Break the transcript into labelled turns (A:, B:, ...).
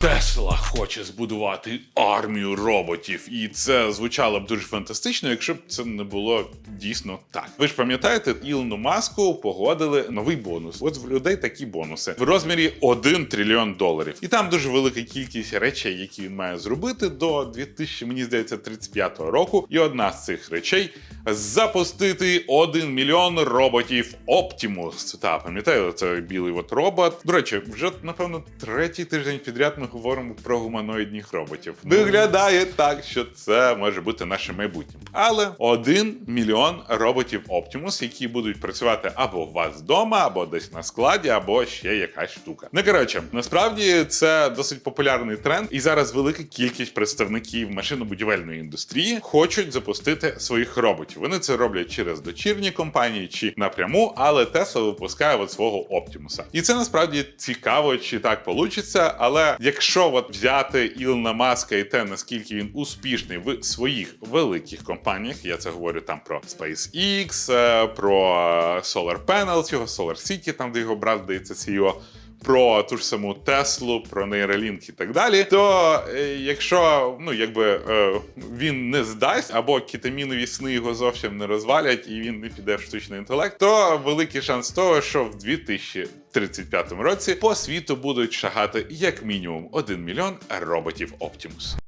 A: Тесла хоче збудувати армію роботів, і це звучало б дуже фантастично, якщо б це не було дійсно так. Ви ж пам'ятаєте, Ілону Маску погодили новий бонус. От в людей такі бонуси в розмірі 1 трильйон доларів. І там дуже велика кількість речей, які він має зробити до 2000, мені здається, 35 року. І одна з цих речей запустити 1 мільйон роботів Optimus. Та пам'ятаю, це білий от робот. До речі, вже напевно третій тиждень підряд ми говоримо про гуманоїдних роботів. Виглядає так, що це може бути наше майбутнє. Але 1 мільйон роботів Optimus, які будуть працювати або у вас вдома, або десь на складі, або ще якась штука. Ну коротше, насправді це досить популярний тренд, і зараз велика кількість представників машинобудівельної індустрії хочуть запустити своїх роботів. Вони це роблять через дочірні компанії чи напряму, але Tesla випускає от свого Оптімуса. І це насправді цікаво, чи так получиться. Але якщо от взяти Ілона Маска і те, наскільки він успішний в своїх великих компаніях, я це говорю там про SpaceX, е, про е, Solar Panels, його Solar City, там де його брат здається CEO, про ту ж саму Теслу, про нейролінк і так далі. То е, якщо ну якби е, він не здасть, або кетамінові сни його зовсім не розвалять, і він не піде в штучний інтелект, то великий шанс того, що в 2035 році по світу будуть шагати як мінімум 1 мільйон роботів Optimus.